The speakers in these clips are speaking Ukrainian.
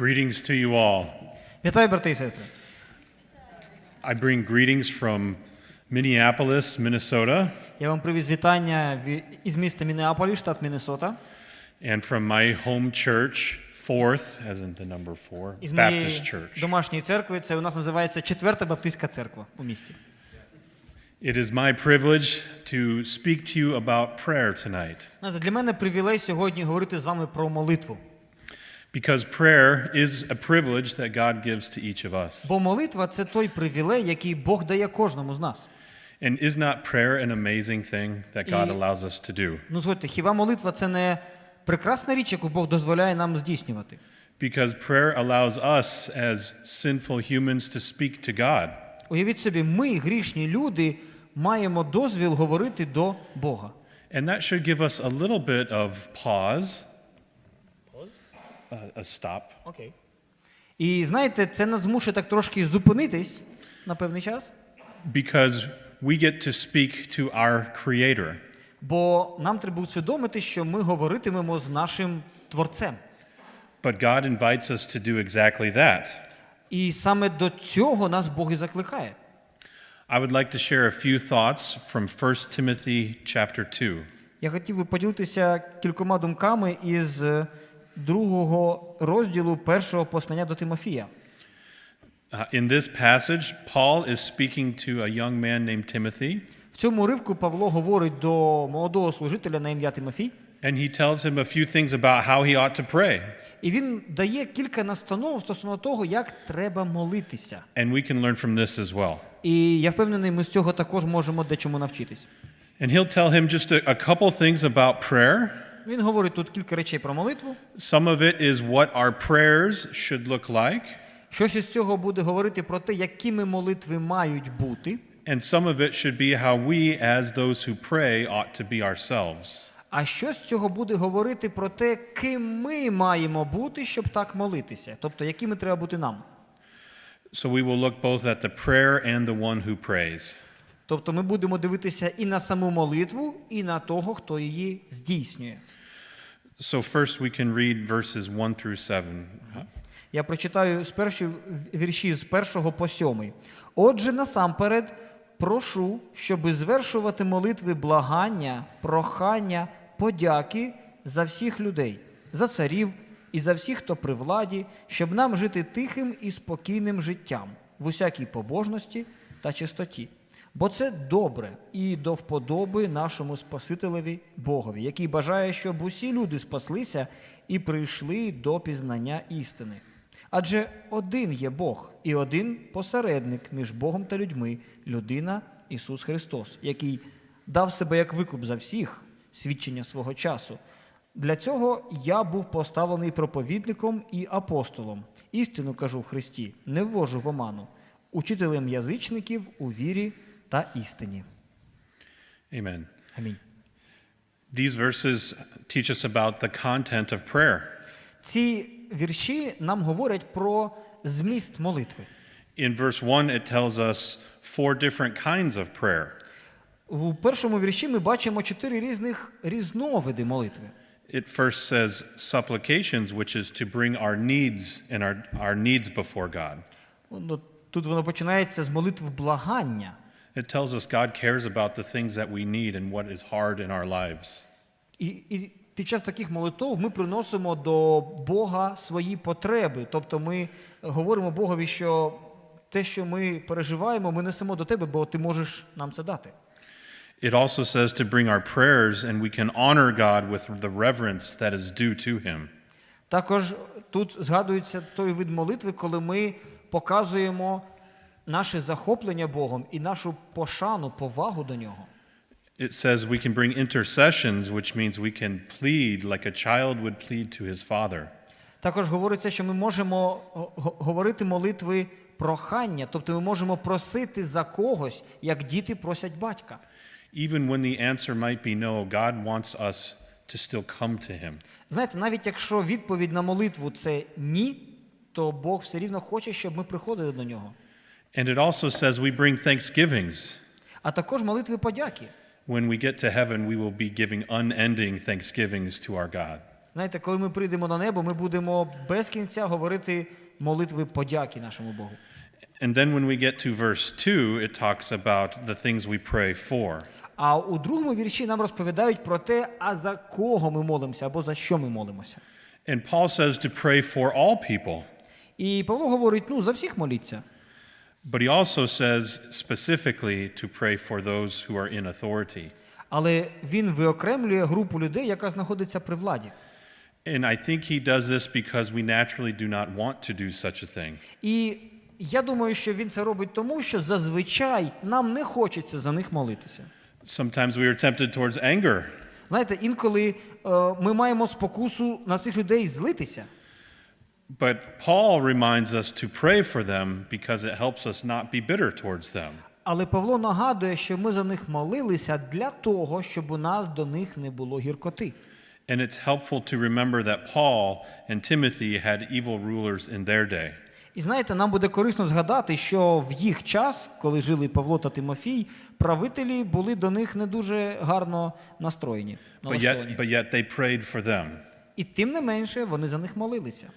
Greetings to you all. Вітаю, брати і сестри. I bring greetings from Minneapolis, Minnesota, Я вам привіз вітання ві- із міста Мінеаполі, штат Міннесота, and from my home church, Fourth, as in the number four, із Baptist моєї Church. домашньої церкви. Це у нас називається Четверта Баптистська церква у місті. It is my privilege to speak to you about prayer tonight, Знаєте, Для мене привілей сьогодні говорити з вами про молитву. Because prayer is a privilege that God gives to each of us. Бо молитва це той привілей, який Бог дає кожному з нас. And is not prayer an amazing thing that God І- allows us to do? Ну, згодьте, хіба молитва це не прекрасна річ, яку Бог дозволяє нам здійснювати? Because prayer allows us as sinful humans to speak to God. Уявіть собі, ми, грішні люди, маємо дозвіл говорити до Бога. And that should give us a little bit of pause, a, stop, Окей. І знаєте, це нас змушує так трошки зупинитись на певний час, because we get to speak to our Creator. бо нам треба усвідомити, що ми говоритимемо з нашим творцем. But God invites us to do exactly that. І саме до цього нас Бог і закликає. I would like to share a few thoughts from 1 Timothy chapter 2. Я хотів би поділитися кількома думками із е, другого розділу першого послання до Тимофія. Uh, in this passage, Paul is speaking to a young man named Timothy, В цьому уривку Павло говорить до молодого служителя на ім'я Тимофій, and he tells him a few things about how he ought to pray. і він дає кілька настанов стосовно того, як треба молитися. And we can learn from this as well. І я впевнений, ми з цього також можемо дечому навчитись. And he'll tell him just a, a couple things about prayer. Він говорить тут кілька речей про молитву. Some of it is what our prayers should look like, Щось із цього буде говорити про те, якими молитви мають бути. and some of it should be how we, as those who pray, ought to be ourselves. А що з цього буде говорити про те, ким ми маємо бути, щоб так молитися? Тобто, якими треба бути нам? So we will look both at the prayer and the one who prays. Тобто ми будемо дивитися і на саму молитву, і на того, хто її здійснює. So first we can read verses 1 through 7. Я прочитаю з першої вірші з першого по сьомий. Отже, насамперед прошу, щоби звершувати молитви благання, прохання, подяки за всіх людей, за царів і за всіх, хто при владі, щоб нам жити тихим і спокійним життям в усякій побожності та чистоті. Бо це добре і до вподоби нашому Спасителеві Богові, який бажає, щоб усі люди спаслися і прийшли до пізнання істини. Адже один є Бог і один посередник між Богом та людьми, людина Ісус Христос, який дав себе як викуп за всіх свідчення свого часу. Для цього я був поставлений проповідником і апостолом. Істину кажу в Христі, не ввожу в оману, учителем язичників у вірі та істині. Amen. Амінь. These verses teach us about the content of prayer. Ці вірші нам говорять про зміст молитви. In verse 1, it tells us four different kinds of prayer. У першому вірші ми бачимо чотири різних різновиди молитви. It first says supplications, which is to bring our needs and our, our needs before God. Ну, Тут воно починається з молитв благання. It tells us God cares about the things that we need and what is hard in our lives. І, і під час таких молитв ми приносимо до Бога свої потреби. Тобто ми говоримо Богові, що те, що ми переживаємо, ми несемо до тебе, бо ти можеш нам це дати. It also says to bring our prayers and we can honor God with the reverence that is due to Him. Також тут згадується той вид молитви, коли ми показуємо наше захоплення Богом і нашу пошану, повагу до нього. It says we can bring intercessions, which means we can plead like a child would plead to his father. Також говориться, що ми можемо го- го- говорити молитви прохання, тобто ми можемо просити за когось, як діти просять батька. Even when the answer might be no, God wants us to still come to Him. Знаєте, навіть якщо відповідь на молитву це ні, то Бог все рівно хоче, щоб ми приходили до нього. And it also says we bring thanksgivings. А також молитви подяки. When we get to heaven, we will be giving unending thanksgivings to our God. Знаєте, коли ми прийдемо на небо, ми будемо без кінця говорити молитви подяки нашому Богу. And then when we get to verse 2, it talks about the things we pray for. А у другому вірші нам розповідають про те, а за кого ми молимося або за що ми молимося. And Paul says to pray for all people, І Павло говорить: ну, за всіх моліться. But he also says specifically to pray for those who are in authority. Але він виокремлює групу людей, яка знаходиться при владі. And I think he does this because we naturally do not want to do such a thing. І я думаю, що він це робить тому, що зазвичай нам не хочеться за них молитися. Sometimes we are tempted towards anger, Знаєте, інколи е, ми маємо спокусу на цих людей злитися. But Paul reminds us to pray for them because it helps us not be bitter towards them. Але Павло нагадує, що ми за них молилися для того, щоб у нас до них не було гіркоти. And it's helpful to remember that Paul and Timothy had evil rulers in their day. І знаєте, нам буде корисно згадати, що в їх час, коли жили Павло та Тимофій, правителі були до них не дуже гарно настроєні. But yet, but yet they prayed for them. І тим не менше вони за них молилися.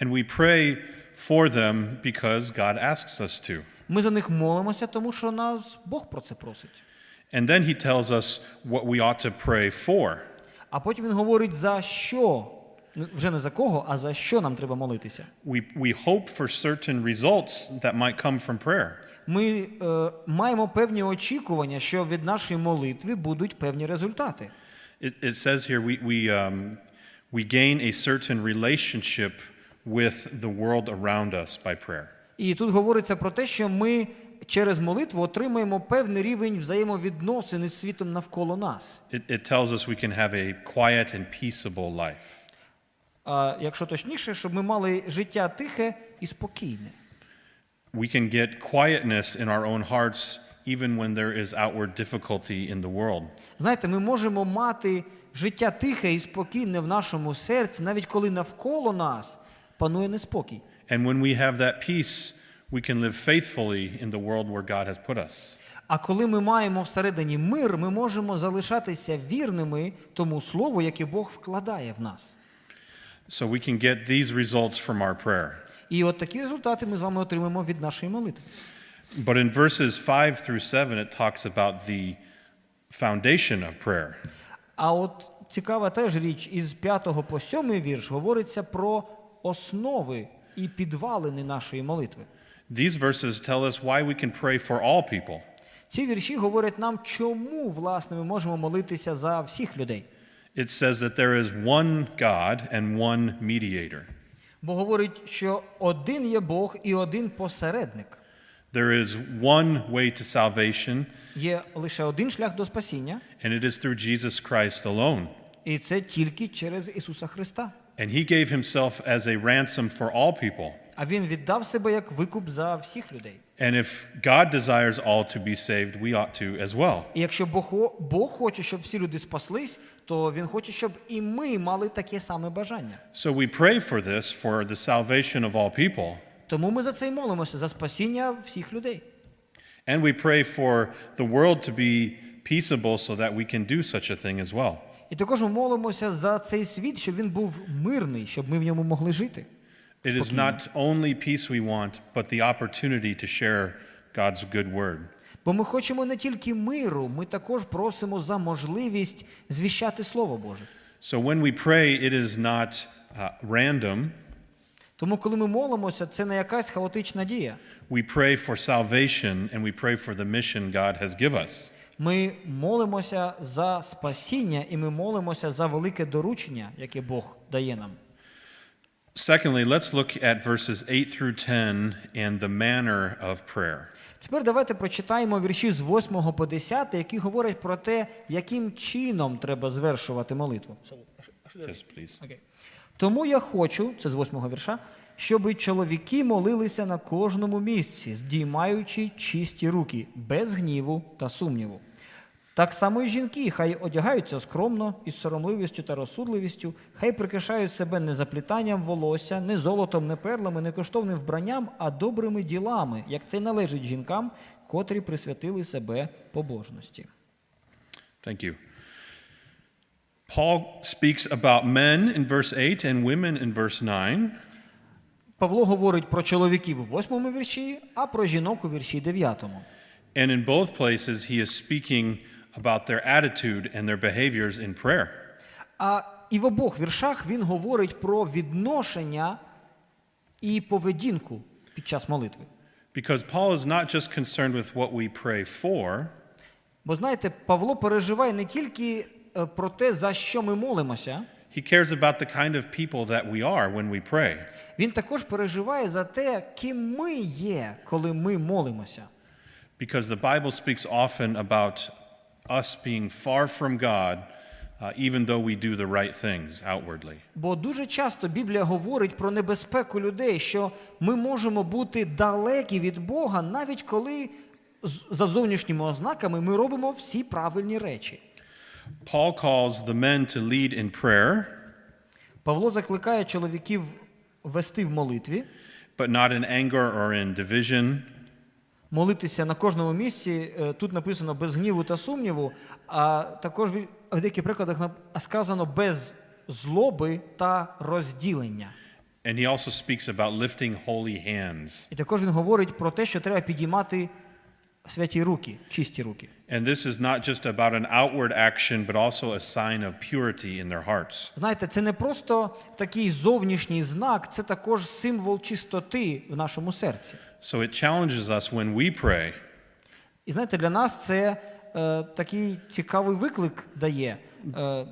And we pray for them because God asks us to. Ми за них молимося, тому що нас Бог про це просить. And then he tells us what we ought to pray for. А потім він говорить за що, Ну, вже не за кого, а за що нам треба молитися. We, we hope for certain results that might come from prayer. Ми е, маємо певні очікування, що від нашої молитви будуть певні результати. It, it says here we, we, um, we gain a certain relationship with the world around us by prayer. І тут говориться про те, що ми через молитву отримаємо певний рівень взаємовідносин із світом навколо нас. It, it tells us we can have a quiet and peaceable life. А якщо точніше, щоб ми мали життя тихе і спокійне. We can get quietness in our own hearts even when there is outward difficulty in the world. Знаєте, ми можемо мати життя тихе і спокійне в нашому серці, навіть коли навколо нас панує неспокій. And when we have that peace, we can live faithfully in the world where God has put us. А коли ми маємо всередині мир, ми можемо залишатися вірними тому слову, яке Бог вкладає в нас. So we can get these results from our prayer. І от такі результати ми з вами отримаємо від нашої молитви. But in verses 5 through 7, it talks about the foundation of prayer. А от цікава теж річ, із 5 по 7 вірш говориться про основи і підвалини нашої молитви. These verses tell us why we can pray for all people. Ці вірші говорять нам, чому власне ми можемо молитися за всіх людей. It says that there is one God and one mediator. Бо говорить, що один є Бог і один посередник. There is one way to salvation, Є лише один шлях до спасіння, and it is through Jesus Christ alone. і це тільки через Ісуса Христа. And he gave himself as a ransom for all people. А він віддав себе як викуп за всіх людей. And if God desires all to be saved, we ought to as well. І якщо Бог, хо- Бог хоче, щоб всі люди спаслись, то він хоче, щоб і ми мали таке саме бажання. So we pray for this, for the salvation of all people. Тому ми за це й молимося, за спасіння всіх людей. And we pray for the world to be peaceable so that we can do such a thing as well. І також ми молимося за цей світ, щоб він був мирний, щоб ми в ньому могли жити. It is not only peace we want, but the opportunity to share God's good word. Бо ми хочемо не тільки миру, ми також просимо за можливість звіщати Слово Боже. So when we pray, it is not uh, random. Тому, коли ми молимося, це не якась хаотична дія. We pray for salvation and we pray for the mission God has give us. Ми молимося за спасіння і ми молимося за велике доручення, яке Бог дає нам. Secondly, let's look at verses 8 through 10 and the manner of prayer. Тепер давайте прочитаємо вірші з 8 по 10, які говорять про те, яким чином треба звершувати молитву. Yes, please. Тому я хочу, це з 8 вірша, щоб чоловіки молилися на кожному місці, здіймаючи чисті руки, без гніву та сумніву. Так само і жінки, хай одягаються скромно, із соромливістю та розсудливістю, хай прикрашають себе не заплітанням волосся, не золотом, не перлами, не коштовним вбранням, а добрими ділами, як це належить жінкам, котрі присвятили себе побожності. Thank you. Paul speaks about men in verse 8 and women in verse 9. Павло говорить про чоловіків у восьмому вірші, а про жінок у вірші дев'ятому. And in both places, he is speaking about their attitude and their behaviors in prayer. А і в обох віршах він говорить про відношення і поведінку під час молитви. Because Paul is not just concerned with what we pray for, Бо знаєте, Павло переживає не тільки е, про те, за що ми молимося, he cares about the kind of people that we are when we pray. він також переживає за те, ким ми є, коли ми молимося. Because the Bible speaks often about us being far from God, uh, even though we do the right things outwardly. Бо дуже часто Біблія говорить про небезпеку людей, що ми можемо бути далекі від Бога, навіть коли за зовнішніми ознаками ми робимо всі правильні речі. Paul calls the men to lead in prayer, Павло закликає чоловіків вести в молитві, but not in anger or in division, молитися на кожному місці. Е, Тут написано без гніву та сумніву, а також в деяких прикладах сказано без злоби та розділення. and he also speaks about lifting holy hands. І також він говорить про те, що треба підіймати святі руки, чисті руки. And this is not just about an outward action, but also a sign of purity in their hearts. Знаєте, це не просто такий зовнішній знак, це також символ чистоти в нашому серці. So it challenges us when we pray І знаєте, для нас це е, такий цікавий виклик дає. Е,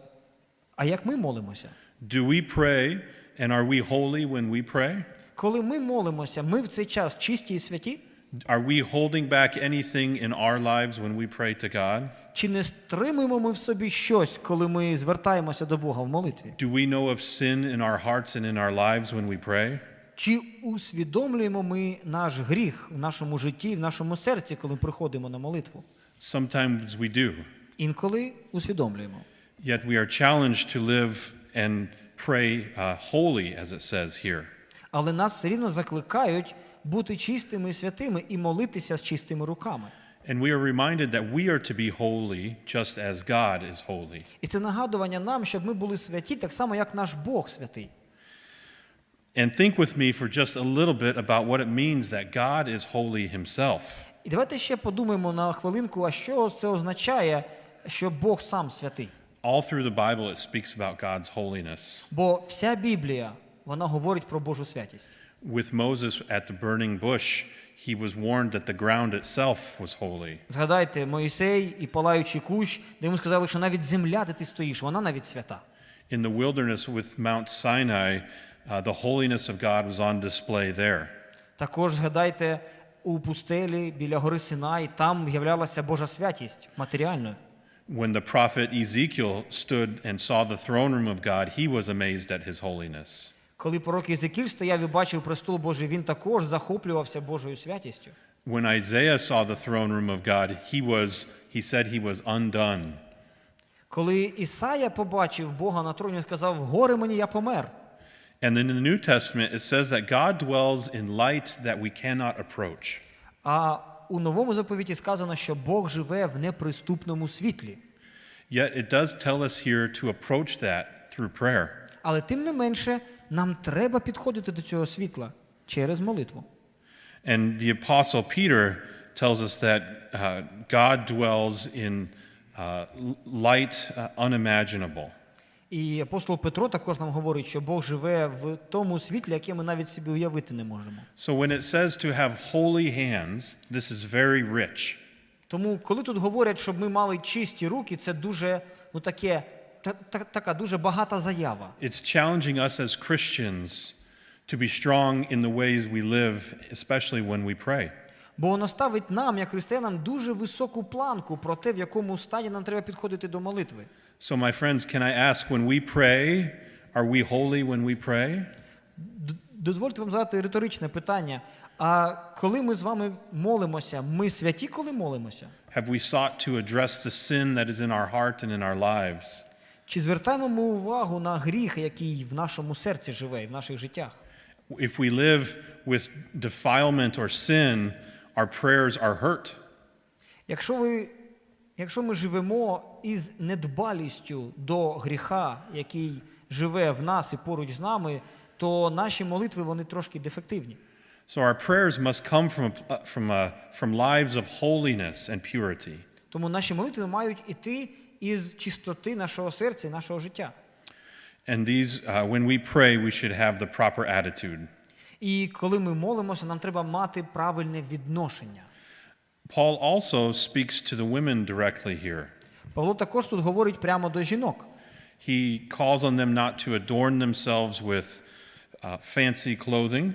а як ми молимося? do we pray and are we holy when we pray? Коли ми молимося, ми в цей час чисті і святі? Are we holding back anything in our lives when we pray to God? Чи не стримуємо ми в собі щось, коли ми звертаємося до Бога в молитві? Do we know of sin in our hearts and in our lives when we pray? Чи усвідомлюємо ми наш гріх в нашому житті, в нашому серці, коли приходимо на молитву? Sometimes we do. Інколи усвідомлюємо. Yet we are challenged to live and pray uh, holy, as it says here. Але нас все рівно закликають бути чистими і святими і молитися з чистими руками. And we are reminded that we are to be holy just as God is holy. І це нагадування нам, щоб ми були святі, так само, як наш Бог святий. And think with me for just a little bit about what it means that God is holy himself. І давайте ще подумаємо на хвилинку, а що це означає, що Бог сам святий. All through the Bible, it speaks about God's holiness. Бо вся Біблія вона говорить про Божу святість. With Moses at the burning bush, he was warned that the ground itself was holy. Згадайте Моїсей і палаючий кущ, де йому сказали, що навіть земля, де ти стоїш, вона навіть свята. In the wilderness with Mount Sinai, uh, the holiness of God was on display there. Також згадайте у пустелі біля гори Синай, там в'являлася Божа святість матеріальною. When the prophet Ezekiel stood and saw the throne room of God, he was amazed at his holiness. Коли пророк Єзекіль стояв і бачив престол Божий, він також захоплювався Божою святістю. When Isaiah saw the throne room of God, he was he said he was undone. Коли Ісая побачив Бога на троні, він сказав: Горе мені, я помер. And then in the New Testament it says that God dwells in light that we cannot approach. А у новому заповіті сказано, що Бог живе в неприступному світлі. Yet it does tell us here to approach that through prayer. Але тим не менше, нам треба підходити до цього світла через молитву. And the apostle Peter tells us that uh, God dwells in uh, light uh, unimaginable. І апостол Петро також нам говорить, що Бог живе в тому світлі, яке ми навіть собі уявити не можемо. So when it says to have holy hands, this is very rich. Тому, коли тут говорять, щоб ми мали чисті руки, це дуже ну таке, та, та- така дуже багата заява. It's challenging us as Christians to be strong in the ways we live, especially when we pray. Бо воно ставить нам, як християнам, дуже високу планку про те, в якому стані нам треба підходити до молитви. So, my friends, can I ask when we pray, are we holy when we pray? Дозвольте вам задати риторичне питання. А коли ми з вами молимося, ми святі, коли молимося? Have we sought to address the sin that is in our heart and in our lives? Чи звертаємо ми увагу на гріх, який в нашому серці живе і в наших життях? If we live with defilement or sin, our prayers are hurt. Якщо, ви, якщо ми живемо із недбалістю до гріха, який живе в нас і поруч з нами, то наші молитви вони трошки дефективні. So our prayers must come from, a, from, a, from lives of holiness and purity. Тому наші молитви мають іти із чистоти нашого серця і нашого життя. And these, uh, when we pray, we should have the proper attitude. І коли ми молимося, нам треба мати правильне відношення. Paul also speaks to the women directly here. Павло також тут говорить прямо до жінок. He calls on them not to adorn themselves with uh, fancy clothing,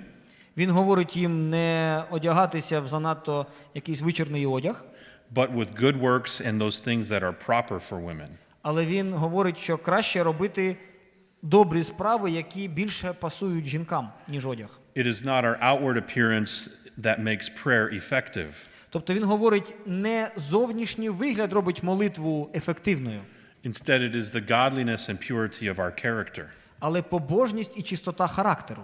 Він говорить їм не одягатися в занадто якийсь вичорний одяг, but with good works and those things that are proper for women. але він говорить, що краще робити добрі справи, які більше пасують жінкам, ніж одяг. It is not our outward appearance that makes prayer effective, Тобто він говорить, не зовнішній вигляд робить молитву ефективною, instead, it is the godliness and purity of our character. але побожність і чистота характеру.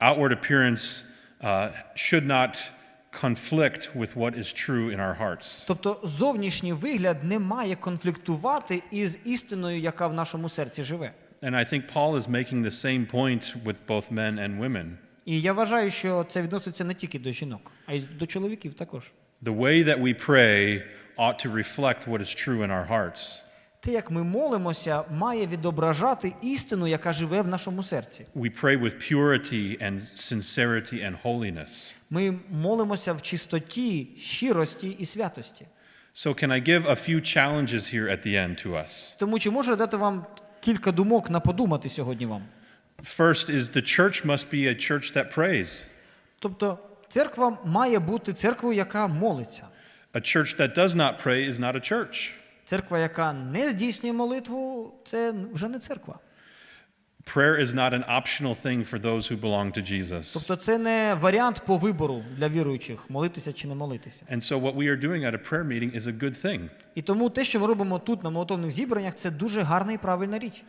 Outward appearance uh, should not conflict with what is true in our hearts. Тобто зовнішній вигляд не має конфліктувати із істиною, яка в нашому серці живе. And I think Paul is making the same point with both men and women. І я вважаю, що це відноситься не тільки до жінок, а й до чоловіків також. The way that we pray ought to reflect what is true in our hearts. Те, як ми молимося, має відображати істину, яка живе в нашому серці. We pray with purity and sincerity and holiness. Ми молимося в чистоті, щирості і святості. So, can I give a few challenges here at the end to us? Тому чи можу дати вам кілька думок на подумати сьогодні вам? First is the church must be a church that prays. Тобто, церква має бути церквою, яка молиться. A church that does not pray is not a church. Церква, яка не здійснює молитву, це вже не церква. Prayer is not an optional thing for those who belong to Jesus. Тобто, це не варіант по вибору для віруючих, молитися чи не молитися. And so, what we are doing at a prayer meeting is a good thing. І тому те, що ми робимо тут на молитовних зібраннях, це дуже гарна і правильна річ.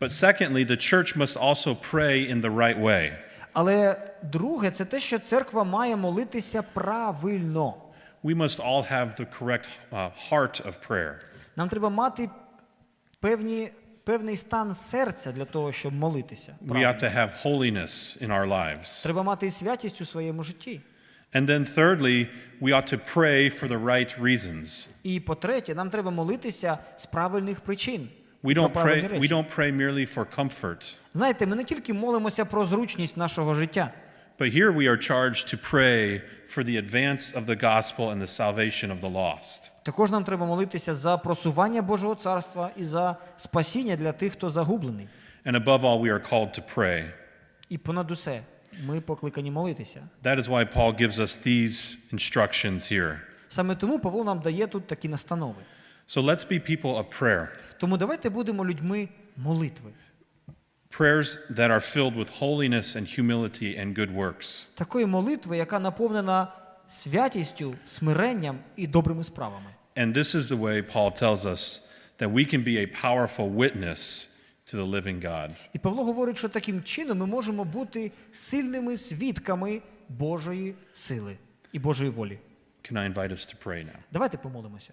But secondly, the church must also pray in the right way. Але друге, це те, що церква має молитися правильно. We must all have the correct uh, heart of prayer. Нам треба мати певні, певний стан серця для того, щоб молитися. We ought to have holiness in our lives. Треба мати святість у своєму житті. And then, thirdly, we ought to pray for the right reasons. І по-третє, нам треба молитися з правильних причин. We don't pray, we don't pray merely for comfort, Знаєте, ми не тільки молимося про зручність нашого життя, but here we are charged to pray for the advance of the gospel and the salvation of the lost. також нам треба молитися за просування Божого царства і за спасіння для тих, хто загублений. And above all, we are called to pray. І понад усе, ми покликані молитися. That is why Paul gives us these instructions here. Саме тому Павло нам дає тут такі настанови. So let's be people of prayer, Тому давайте будемо людьми молитви, prayers that are filled with holiness and humility and good works. такої молитви, яка наповнена святістю, смиренням і добрими справами. And this is the way Paul tells us that we can be a powerful witness to the living God. І Павло говорить, що таким чином ми можемо бути сильними свідками Божої сили і Божої волі. Can I invite us to pray now? Давайте помолимося.